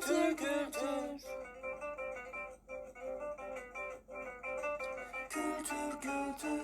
Kültür kültür Kültür kültür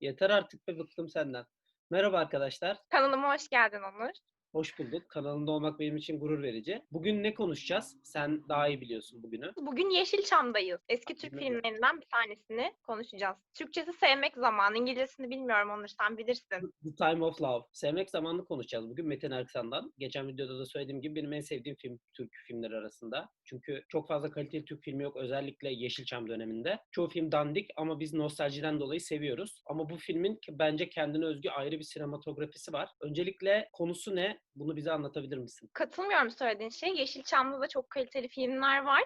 Yeter artık be bıktım senden. Merhaba arkadaşlar. Kanalıma hoş geldin Onur. Hoş bulduk. Kanalında olmak benim için gurur verici. Bugün ne konuşacağız? Sen daha iyi biliyorsun bugünü. Bugün Yeşilçam'dayız. Eski Türk Dinle. filmlerinden bir tanesini konuşacağız. Türkçesi sevmek zamanı, İngilizcesini bilmiyorum Onur sen bilirsin. The Time of Love. Sevmek zamanını konuşacağız bugün Metin Erksan'dan. Geçen videoda da söylediğim gibi benim en sevdiğim film Türk filmleri arasında. Çünkü çok fazla kaliteli Türk filmi yok özellikle Yeşilçam döneminde. Çoğu film dandik ama biz nostaljiden dolayı seviyoruz. Ama bu filmin bence kendine özgü ayrı bir sinematografisi var. Öncelikle konusu ne? Bunu bize anlatabilir misin? Katılmıyorum söylediğin şey. Yeşilçam'da da çok kaliteli filmler var.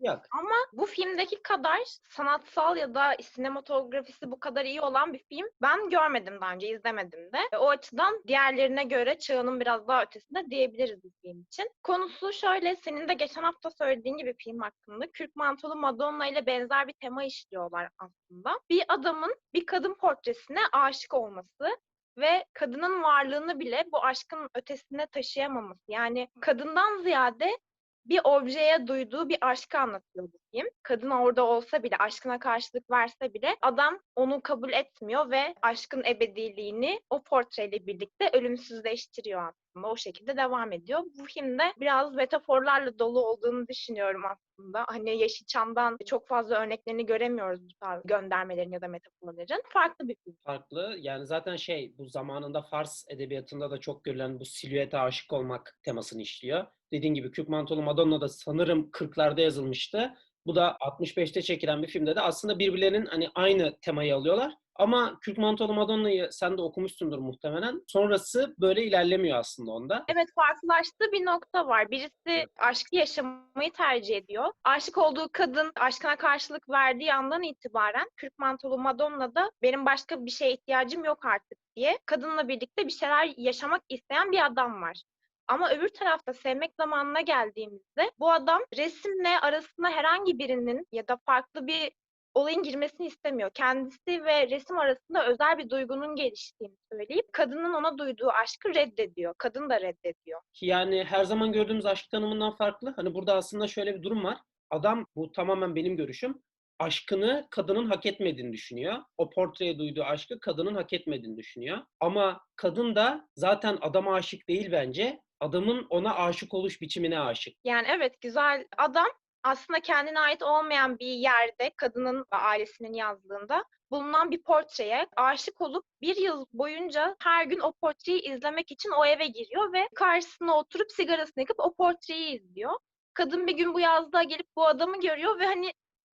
Yok. Ama bu filmdeki kadar sanatsal ya da sinematografisi bu kadar iyi olan bir film ben görmedim daha önce, izlemedim de. Ve O açıdan diğerlerine göre çağının biraz daha ötesinde diyebiliriz bu film için. Konusu şöyle, senin de geçen hafta söylediğin gibi film hakkında Kürk Mantolu Madonna ile benzer bir tema işliyorlar aslında. Bir adamın bir kadın portresine aşık olması ve kadının varlığını bile bu aşkın ötesine taşıyamaması. Yani kadından ziyade bir objeye duyduğu bir aşkı anlatıyor bu film. Kadın orada olsa bile, aşkına karşılık verse bile adam onu kabul etmiyor ve aşkın ebediliğini o portreyle birlikte ölümsüzleştiriyor aslında. O şekilde devam ediyor. Bu filmde biraz metaforlarla dolu olduğunu düşünüyorum aslında. Hani Yeşilçam'dan çok fazla örneklerini göremiyoruz bu tarz göndermelerin ya da metaforların. Farklı bir film. farklı. Yani zaten şey bu zamanında Fars edebiyatında da çok görülen bu silüete aşık olmak temasını işliyor. Dediğin gibi Kürk Mantolu Madonna da sanırım 40'larda yazılmıştı. Bu da 65'te çekilen bir filmde de aslında birbirlerinin hani aynı temayı alıyorlar. Ama Kürk Mantolu Madonna'yı sen de okumuşsundur muhtemelen. Sonrası böyle ilerlemiyor aslında onda. Evet farklılaştığı bir nokta var. Birisi aşkı yaşamayı tercih ediyor. Aşık olduğu kadın aşkına karşılık verdiği andan itibaren Kürk Mantolu Madonna da benim başka bir şeye ihtiyacım yok artık diye kadınla birlikte bir şeyler yaşamak isteyen bir adam var. Ama öbür tarafta sevmek zamanına geldiğimizde bu adam resimle arasında herhangi birinin ya da farklı bir olayın girmesini istemiyor. Kendisi ve resim arasında özel bir duygunun geliştiğini söyleyip kadının ona duyduğu aşkı reddediyor. Kadın da reddediyor. Yani her zaman gördüğümüz aşk tanımından farklı. Hani burada aslında şöyle bir durum var. Adam bu tamamen benim görüşüm. Aşkını kadının hak etmediğini düşünüyor. O portreye duyduğu aşkı kadının hak etmediğini düşünüyor. Ama kadın da zaten adama aşık değil bence. Adamın ona aşık oluş biçimine aşık. Yani evet güzel adam aslında kendine ait olmayan bir yerde kadının ve ailesinin yazdığında bulunan bir portreye aşık olup bir yıl boyunca her gün o portreyi izlemek için o eve giriyor ve karşısına oturup sigarasını yakıp o portreyi izliyor. Kadın bir gün bu yazlığa gelip bu adamı görüyor ve hani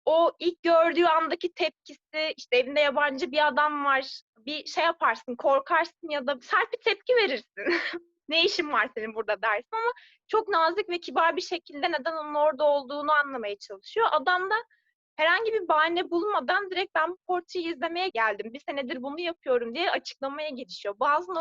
o ilk gördüğü andaki tepkisi işte evinde yabancı bir adam var bir şey yaparsın korkarsın ya da sert bir tepki verirsin. ne işin var senin burada dersin ama çok nazik ve kibar bir şekilde neden onun orada olduğunu anlamaya çalışıyor. Adam da herhangi bir bahane bulmadan direkt ben bu portreyi izlemeye geldim. Bir senedir bunu yapıyorum diye açıklamaya girişiyor. Bazı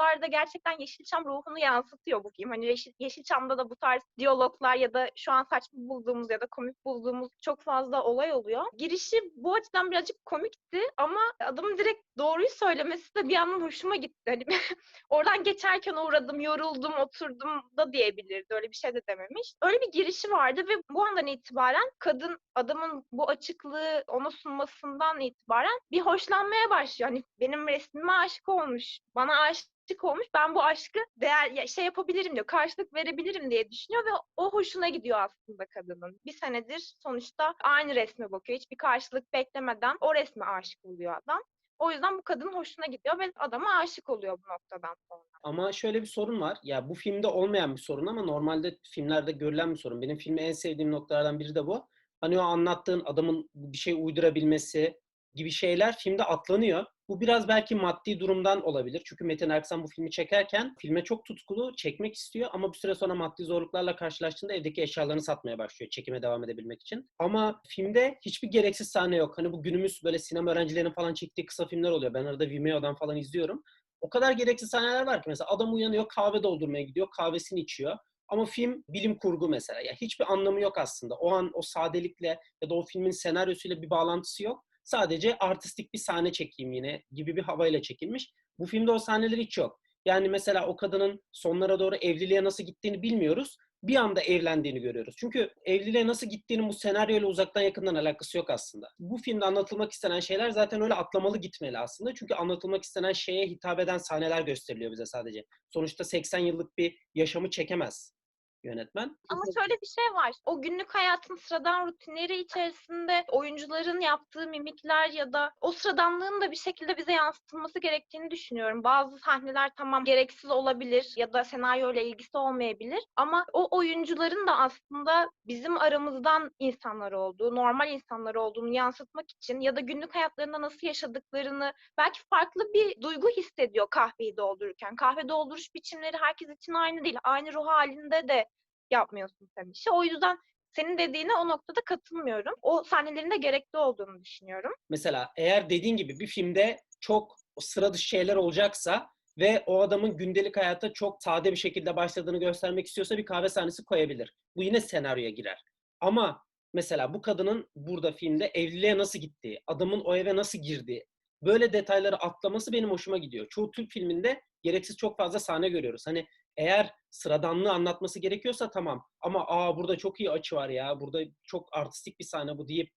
noktalarda gerçekten Yeşilçam ruhunu yansıtıyor bu film. Hani Yeşil, Yeşilçam'da da bu tarz diyaloglar ya da şu an saçma bulduğumuz ya da komik bulduğumuz çok fazla olay oluyor. Girişi bu açıdan birazcık komikti ama adamın direkt doğruyu söylemesi de bir yandan hoşuma gitti. Hani oradan geçerken uğradım, yoruldum, oturdum da diyebilirdi. Öyle bir şey de dememiş. Öyle bir girişi vardı ve bu andan itibaren kadın adamın bu açıklığı ona sunmasından itibaren bir hoşlanmaya başlıyor. Hani benim resmime aşık olmuş, bana aşık olmuş. Ben bu aşkı değer ya şey yapabilirim diyor, karşılık verebilirim diye düşünüyor ve o hoşuna gidiyor aslında kadının. Bir senedir sonuçta aynı resme bakıyor. Hiçbir karşılık beklemeden o resme aşık oluyor adam. O yüzden bu kadının hoşuna gidiyor ve adama aşık oluyor bu noktadan sonra. Ama şöyle bir sorun var. Ya bu filmde olmayan bir sorun ama normalde filmlerde görülen bir sorun. Benim filmi en sevdiğim noktalardan biri de bu. Hani o anlattığın adamın bir şey uydurabilmesi gibi şeyler filmde atlanıyor. Bu biraz belki maddi durumdan olabilir. Çünkü Metin Erksan bu filmi çekerken filme çok tutkulu, çekmek istiyor ama bir süre sonra maddi zorluklarla karşılaştığında evdeki eşyalarını satmaya başlıyor çekime devam edebilmek için. Ama filmde hiçbir gereksiz sahne yok. Hani bu günümüz böyle sinema öğrencilerinin falan çektiği kısa filmler oluyor. Ben arada Vimeo'dan falan izliyorum. O kadar gereksiz sahneler var ki mesela adam uyanıyor kahve doldurmaya gidiyor, kahvesini içiyor. Ama film bilim kurgu mesela. Ya hiçbir anlamı yok aslında. O an o sadelikle ya da o filmin senaryosuyla bir bağlantısı yok. Sadece artistik bir sahne çekeyim yine gibi bir havayla çekilmiş. Bu filmde o sahneler hiç yok. Yani mesela o kadının sonlara doğru evliliğe nasıl gittiğini bilmiyoruz. bir anda evlendiğini görüyoruz. Çünkü evliliğe nasıl gittiğinin bu senaryoyla uzaktan yakından alakası yok aslında. Bu filmde anlatılmak istenen şeyler zaten öyle atlamalı gitmeli aslında. Çünkü anlatılmak istenen şeye hitap eden sahneler gösteriliyor bize sadece. Sonuçta 80 yıllık bir yaşamı çekemez yönetmen. Ama şöyle bir şey var. O günlük hayatın sıradan rutinleri içerisinde oyuncuların yaptığı mimikler ya da o sıradanlığın da bir şekilde bize yansıtılması gerektiğini düşünüyorum. Bazı sahneler tamam gereksiz olabilir ya da senaryoyla ilgisi olmayabilir ama o oyuncuların da aslında bizim aramızdan insanlar olduğu, normal insanlar olduğunu yansıtmak için ya da günlük hayatlarında nasıl yaşadıklarını belki farklı bir duygu hissediyor kahveyi doldururken. Kahve dolduruş biçimleri herkes için aynı değil. Aynı ruh halinde de yapmıyorsun tabii işi. O yüzden senin dediğine o noktada katılmıyorum. O sahnelerin de gerekli olduğunu düşünüyorum. Mesela eğer dediğin gibi bir filmde çok sıra dışı şeyler olacaksa ve o adamın gündelik hayata çok sade bir şekilde başladığını göstermek istiyorsa bir kahve sahnesi koyabilir. Bu yine senaryoya girer. Ama mesela bu kadının burada filmde evliliğe nasıl gittiği, adamın o eve nasıl girdiği, böyle detayları atlaması benim hoşuma gidiyor. Çoğu Türk filminde gereksiz çok fazla sahne görüyoruz. Hani eğer sıradanlığı anlatması gerekiyorsa tamam. Ama aa burada çok iyi açı var ya, burada çok artistik bir sahne bu deyip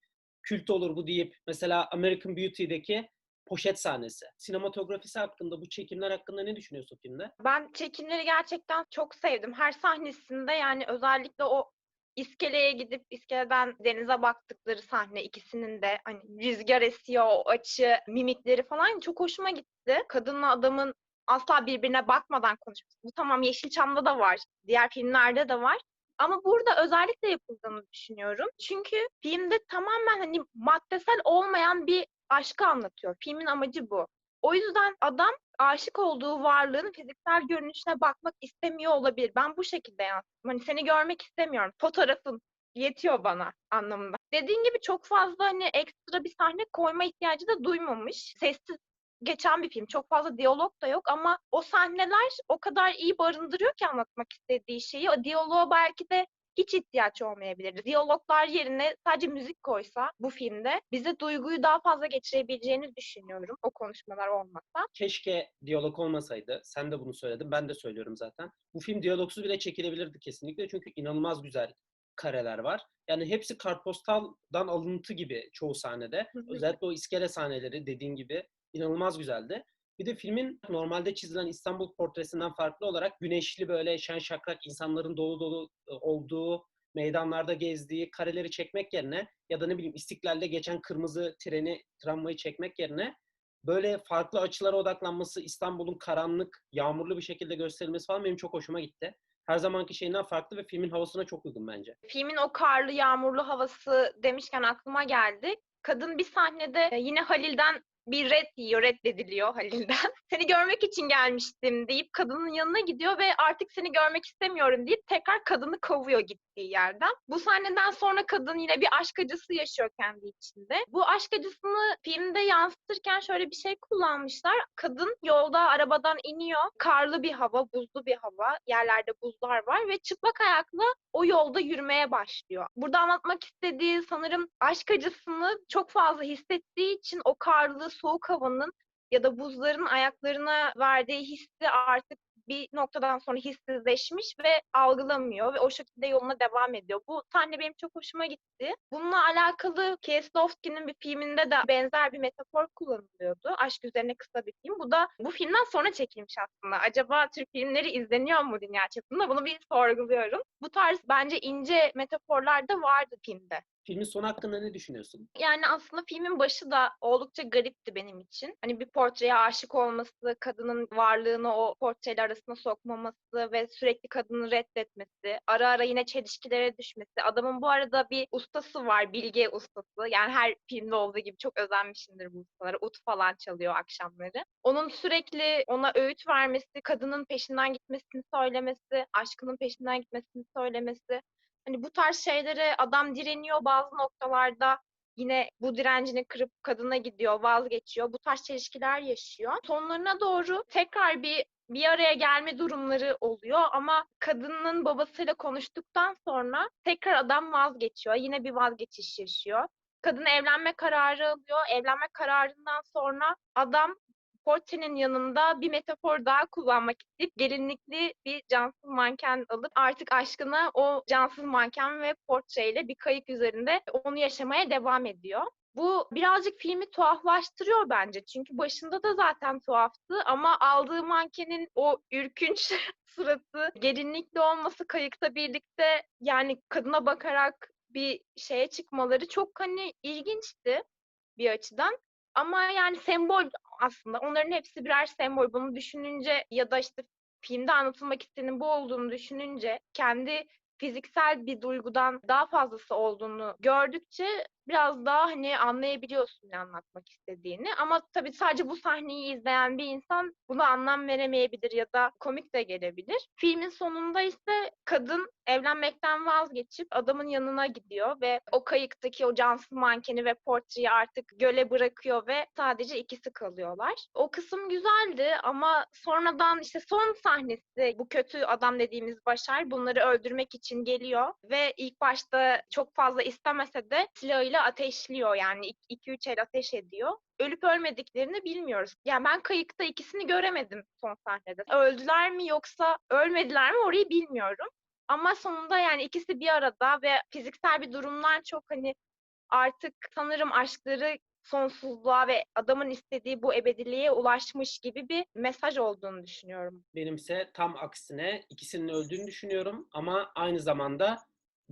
kült olur bu deyip mesela American Beauty'deki poşet sahnesi. Sinematografisi hakkında, bu çekimler hakkında ne düşünüyorsun filmde? Ben çekimleri gerçekten çok sevdim. Her sahnesinde yani özellikle o iskeleye gidip iskeleden denize baktıkları sahne ikisinin de hani rüzgar esiyor, o açı, mimikleri falan çok hoşuma gitti. Kadınla adamın asla birbirine bakmadan konuşması. Bu tamam Yeşilçam'da da var, diğer filmlerde de var. Ama burada özellikle yapıldığını düşünüyorum. Çünkü filmde tamamen hani maddesel olmayan bir aşkı anlatıyor. Filmin amacı bu. O yüzden adam aşık olduğu varlığın fiziksel görünüşüne bakmak istemiyor olabilir. Ben bu şekilde yansıttım. Hani seni görmek istemiyorum. Fotoğrafın yetiyor bana anlamında. Dediğin gibi çok fazla hani ekstra bir sahne koyma ihtiyacı da duymamış. Sessiz geçen bir film. Çok fazla diyalog da yok ama o sahneler o kadar iyi barındırıyor ki anlatmak istediği şeyi. O diyaloğa belki de hiç ihtiyaç olmayabilir. Diyaloglar yerine sadece müzik koysa bu filmde bize duyguyu daha fazla geçirebileceğini düşünüyorum o konuşmalar olmasa. Keşke diyalog olmasaydı. Sen de bunu söyledin. Ben de söylüyorum zaten. Bu film diyalogsuz bile çekilebilirdi kesinlikle. Çünkü inanılmaz güzel kareler var. Yani hepsi kartpostaldan alıntı gibi çoğu sahnede. Hı hı. Özellikle o iskele sahneleri dediğin gibi inanılmaz güzeldi. Bir de filmin normalde çizilen İstanbul portresinden farklı olarak güneşli böyle şen şakrak insanların dolu dolu e, olduğu meydanlarda gezdiği kareleri çekmek yerine ya da ne bileyim İstiklal'de geçen kırmızı treni, tramvayı çekmek yerine böyle farklı açılara odaklanması, İstanbul'un karanlık, yağmurlu bir şekilde gösterilmesi falan benim çok hoşuma gitti. Her zamanki şeyinden farklı ve filmin havasına çok uygun bence. Filmin o karlı, yağmurlu havası demişken aklıma geldi. Kadın bir sahnede e, yine Halil'den bir red yiyor, reddediliyor Halil'den. Seni görmek için gelmiştim deyip kadının yanına gidiyor ve artık seni görmek istemiyorum deyip tekrar kadını kovuyor gittiği yerden. Bu sahneden sonra kadın yine bir aşk acısı yaşıyor kendi içinde. Bu aşk acısını filmde yansıtırken şöyle bir şey kullanmışlar. Kadın yolda arabadan iniyor. Karlı bir hava, buzlu bir hava. Yerlerde buzlar var ve çıplak ayakla o yolda yürümeye başlıyor. Burada anlatmak istediği sanırım aşk acısını çok fazla hissettiği için o karlı, soğuk havanın ya da buzların ayaklarına verdiği hissi artık bir noktadan sonra hissizleşmiş ve algılamıyor ve o şekilde yoluna devam ediyor. Bu sahne benim çok hoşuma gitti. Bununla alakalı Kieslowski'nin bir filminde de benzer bir metafor kullanılıyordu. Aşk üzerine kısa bir film. Bu da bu filmden sonra çekilmiş aslında. Acaba Türk filmleri izleniyor mu dünya çapında? Bunu bir sorguluyorum. Bu tarz bence ince metaforlar da vardı filmde. Filmin sonu hakkında ne düşünüyorsun? Yani aslında filmin başı da oldukça garipti benim için. Hani bir portreye aşık olması, kadının varlığını o portreyle arasına sokmaması ve sürekli kadını reddetmesi, ara ara yine çelişkilere düşmesi. Adamın bu arada bir ustası var, bilge ustası. Yani her filmde olduğu gibi çok özenmişimdir bu ustalara. Ut falan çalıyor akşamları. Onun sürekli ona öğüt vermesi, kadının peşinden gitmesini söylemesi, aşkının peşinden gitmesini söylemesi. Hani bu tarz şeylere adam direniyor bazı noktalarda yine bu direncini kırıp kadına gidiyor, vazgeçiyor. Bu tarz çelişkiler yaşıyor. Sonlarına doğru tekrar bir bir araya gelme durumları oluyor ama kadının babasıyla konuştuktan sonra tekrar adam vazgeçiyor. Yine bir vazgeçiş yaşıyor. Kadın evlenme kararı alıyor. Evlenme kararından sonra adam portrenin yanında bir metafor daha kullanmak isteyip gelinlikli bir cansız manken alıp artık aşkına o cansız manken ve portreyle bir kayık üzerinde onu yaşamaya devam ediyor. Bu birazcık filmi tuhaflaştırıyor bence. Çünkü başında da zaten tuhaftı ama aldığı mankenin o ürkünç suratı, gelinlikli olması kayıkta birlikte yani kadına bakarak bir şeye çıkmaları çok hani ilginçti bir açıdan. Ama yani sembol aslında. Onların hepsi birer sembol. Bunu düşününce ya da işte filmde anlatılmak istenenin bu olduğunu düşününce kendi fiziksel bir duygudan daha fazlası olduğunu gördükçe biraz daha hani anlayabiliyorsun ne anlatmak istediğini. Ama tabii sadece bu sahneyi izleyen bir insan buna anlam veremeyebilir ya da komik de gelebilir. Filmin sonunda ise kadın evlenmekten vazgeçip adamın yanına gidiyor ve o kayıktaki o cansız mankeni ve portreyi artık göle bırakıyor ve sadece ikisi kalıyorlar. O kısım güzeldi ama sonradan işte son sahnesi bu kötü adam dediğimiz Başar bunları öldürmek için geliyor ve ilk başta çok fazla istemese de silahıyla ateşliyor yani 2-3 el ateş ediyor. Ölüp ölmediklerini bilmiyoruz. Yani ben kayıkta ikisini göremedim son sahnede. Öldüler mi yoksa ölmediler mi orayı bilmiyorum. Ama sonunda yani ikisi bir arada ve fiziksel bir durumdan çok hani artık sanırım aşkları sonsuzluğa ve adamın istediği bu ebediliğe ulaşmış gibi bir mesaj olduğunu düşünüyorum. Benimse tam aksine ikisinin öldüğünü düşünüyorum ama aynı zamanda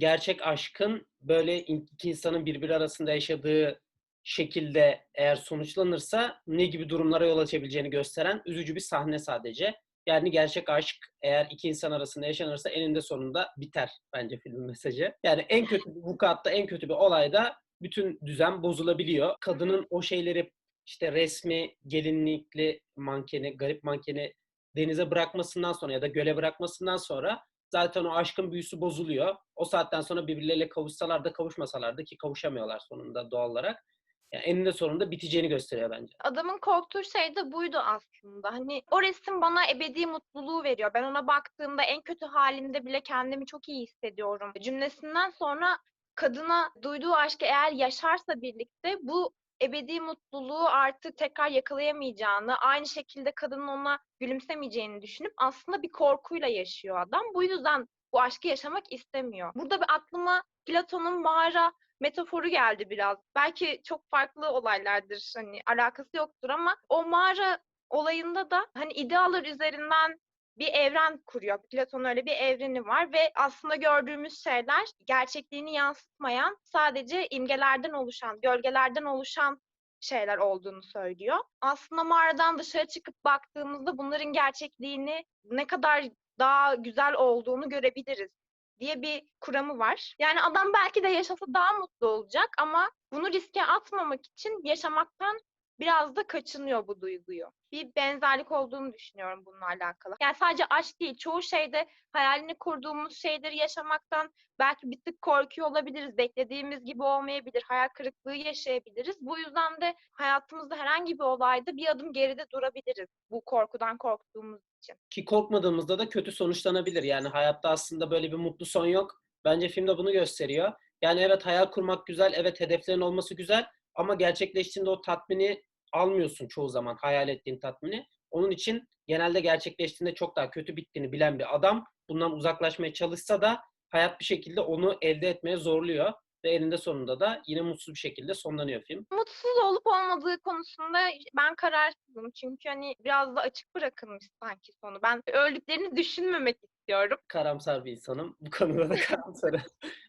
gerçek aşkın böyle iki insanın birbiri arasında yaşadığı şekilde eğer sonuçlanırsa ne gibi durumlara yol açabileceğini gösteren üzücü bir sahne sadece. Yani gerçek aşk eğer iki insan arasında yaşanırsa eninde sonunda biter bence filmin mesajı. Yani en kötü bir vukuatta en kötü bir olayda bütün düzen bozulabiliyor. Kadının o şeyleri işte resmi, gelinlikli mankeni, garip mankeni denize bırakmasından sonra ya da göle bırakmasından sonra zaten o aşkın büyüsü bozuluyor. O saatten sonra birbirleriyle kavuşsalar da kavuşmasalar da ki kavuşamıyorlar sonunda doğal olarak. Yani eninde sonunda biteceğini gösteriyor bence. Adamın korktuğu şey de buydu aslında. Hani o resim bana ebedi mutluluğu veriyor. Ben ona baktığımda en kötü halimde bile kendimi çok iyi hissediyorum. Cümlesinden sonra kadına duyduğu aşkı eğer yaşarsa birlikte bu ebedi mutluluğu artık tekrar yakalayamayacağını, aynı şekilde kadının ona gülümsemeyeceğini düşünüp aslında bir korkuyla yaşıyor adam. Bu yüzden bu aşkı yaşamak istemiyor. Burada bir aklıma Platon'un mağara metaforu geldi biraz. Belki çok farklı olaylardır hani alakası yoktur ama o mağara olayında da hani idealar üzerinden bir evren kuruyor. Platon'un öyle bir evreni var ve aslında gördüğümüz şeyler gerçekliğini yansıtmayan sadece imgelerden oluşan, gölgelerden oluşan şeyler olduğunu söylüyor. Aslında mağaradan dışarı çıkıp baktığımızda bunların gerçekliğini ne kadar daha güzel olduğunu görebiliriz diye bir kuramı var. Yani adam belki de yaşasa daha mutlu olacak ama bunu riske atmamak için yaşamaktan biraz da kaçınıyor bu duyguyu. Bir benzerlik olduğunu düşünüyorum bununla alakalı. Yani sadece aşk değil, çoğu şeyde hayalini kurduğumuz şeyleri yaşamaktan belki bir tık korkuyor olabiliriz. Beklediğimiz gibi olmayabilir, hayal kırıklığı yaşayabiliriz. Bu yüzden de hayatımızda herhangi bir olayda bir adım geride durabiliriz bu korkudan korktuğumuz için. Ki korkmadığımızda da kötü sonuçlanabilir. Yani hayatta aslında böyle bir mutlu son yok. Bence filmde bunu gösteriyor. Yani evet hayal kurmak güzel, evet hedeflerin olması güzel ama gerçekleştiğinde o tatmini almıyorsun çoğu zaman hayal ettiğin tatmini. Onun için genelde gerçekleştiğinde çok daha kötü bittiğini bilen bir adam bundan uzaklaşmaya çalışsa da hayat bir şekilde onu elde etmeye zorluyor ve eninde sonunda da yine mutsuz bir şekilde sonlanıyor film. Mutsuz olup olmadığı konusunda ben kararsızım. Çünkü hani biraz da açık bırakılmış sanki sonu. Ben öldüklerini düşünmemek istiyorum. Karamsar bir insanım. Bu konuda da karamsarım.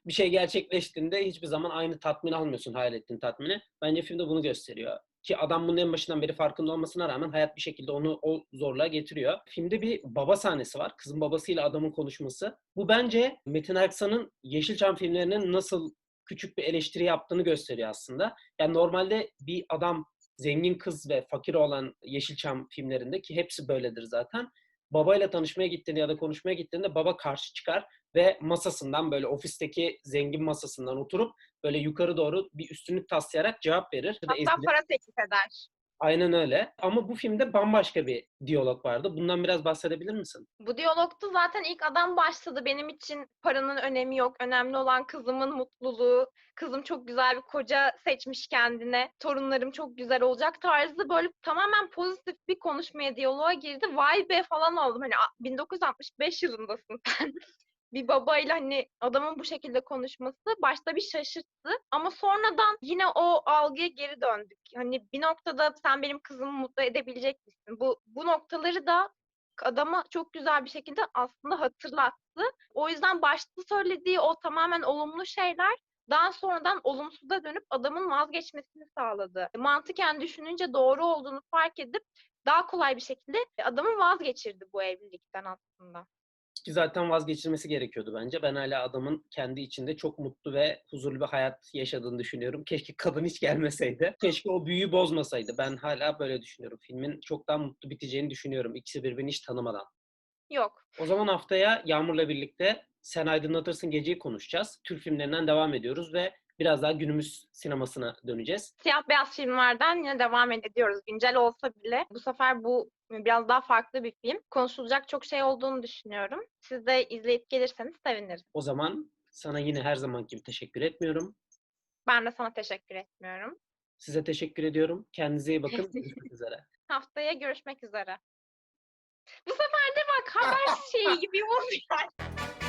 bir şey gerçekleştiğinde hiçbir zaman aynı tatmin almıyorsun hayal ettiğin tatmini. Bence filmde bunu gösteriyor. Ki adam bunun en başından beri farkında olmasına rağmen hayat bir şekilde onu o zorluğa getiriyor. Filmde bir baba sahnesi var. Kızın babasıyla adamın konuşması. Bu bence Metin Erksan'ın Yeşilçam filmlerinin nasıl küçük bir eleştiri yaptığını gösteriyor aslında. Yani normalde bir adam zengin kız ve fakir olan Yeşilçam filmlerinde ki hepsi böyledir zaten. Babayla tanışmaya gittiğinde ya da konuşmaya gittiğinde baba karşı çıkar ve masasından böyle ofisteki zengin masasından oturup böyle yukarı doğru bir üstünlük taslayarak cevap verir. Hatta para teklif eder. Aynen öyle. Ama bu filmde bambaşka bir diyalog vardı. Bundan biraz bahsedebilir misin? Bu diyalogda zaten ilk adam başladı. Benim için paranın önemi yok. Önemli olan kızımın mutluluğu. Kızım çok güzel bir koca seçmiş kendine. Torunlarım çok güzel olacak tarzı böyle tamamen pozitif bir konuşmaya, diyaloğa girdi. Vay be falan oldum. Hani a- 1965 yılındasın sen. bir babayla hani adamın bu şekilde konuşması başta bir şaşırttı ama sonradan yine o algıya geri döndük. Hani bir noktada sen benim kızımı mutlu edebilecek misin? Bu bu noktaları da adama çok güzel bir şekilde aslında hatırlattı. O yüzden başta söylediği o tamamen olumlu şeyler daha sonradan olumsuza dönüp adamın vazgeçmesini sağladı. Mantıken düşününce doğru olduğunu fark edip daha kolay bir şekilde adamı vazgeçirdi bu evlilikten aslında. Ki zaten vazgeçilmesi gerekiyordu bence. Ben hala adamın kendi içinde çok mutlu ve huzurlu bir hayat yaşadığını düşünüyorum. Keşke kadın hiç gelmeseydi. Keşke o büyüyü bozmasaydı. Ben hala böyle düşünüyorum. Filmin çok daha mutlu biteceğini düşünüyorum. İkisi birbirini hiç tanımadan. Yok. O zaman haftaya Yağmur'la birlikte Sen Aydınlatırsın Geceyi konuşacağız. Türk filmlerinden devam ediyoruz ve biraz daha günümüz sinemasına döneceğiz. Siyah beyaz filmlerden yine devam ediyoruz. Güncel olsa bile bu sefer bu biraz daha farklı bir film. Konuşulacak çok şey olduğunu düşünüyorum. Siz de izleyip gelirseniz seviniriz. O zaman sana yine her zamanki gibi teşekkür etmiyorum. Ben de sana teşekkür etmiyorum. Size teşekkür ediyorum. Kendinize iyi bakın. Görüşmek üzere. Haftaya görüşmek üzere. Bu sefer de bak haber şeyi gibi olmuş.